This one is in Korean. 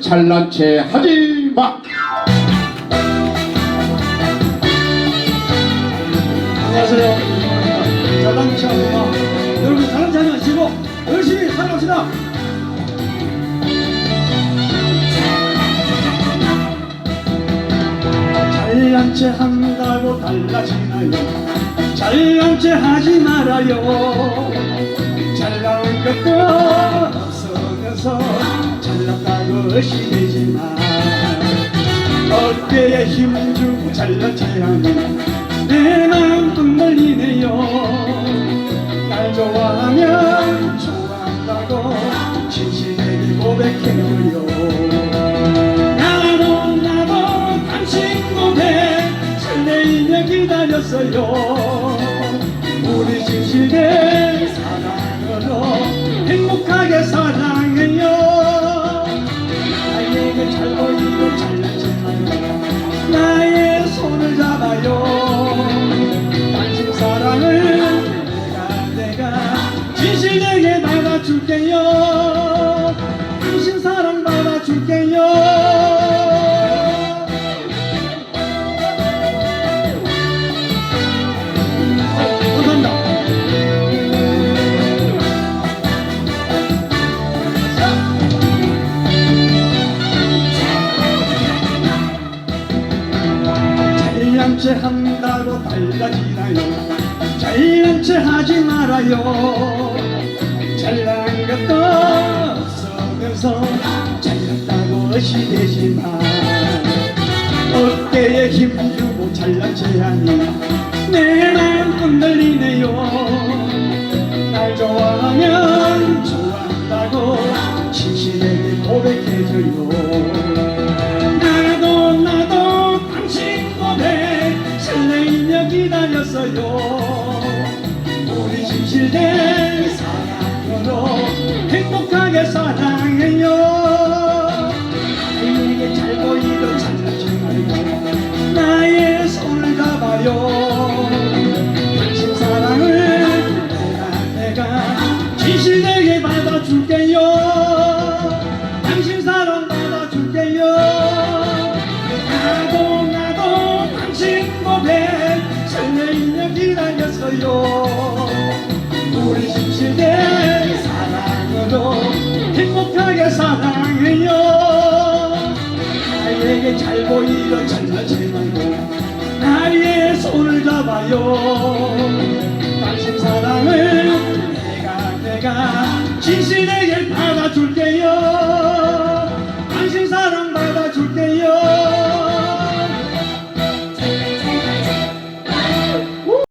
잘난 체 하지 마. 안녕하세요. 잘난 체 하지 마. 여러분 잘난 체 하지 마시고 열심히 살아갑시다. 잘난 체 한다고 달라지나요? 잘난 체 하지 말아요. 잘 나온 것도 잘났다고 의심되지 마. 어깨에 힘 주고 잘난 체하면 내 마음 흔들리네요 날 좋아하면 좋아한다고 진실하게 고백해요 잘난 체 한다고 달라지나요? 잘난 체 하지 말아요. 잘난 것도 없으면서 잘났다고 의심되지 마 어깨에 힘 주고 잘난 체 하니 내 마음 흔들리네요. 날 좋아하면 좋아한다고 진실에게 고백해줘요 기다렸어요 우리 진실된 사랑으로 행복하게 사랑해요. 나에게 잘 보이던 잘난 척하고 나의 손을 잡아요. 당신 사랑을 내가 내가 진실되게 받아줄게요 사랑으로 우리 신실대 사랑으로 행복하게 사랑해요. 나에게 잘 보이던 잘나지 말고 나의 손을 잡아요. 당신 사랑을 내가 내가 진실에게 받아줄게요.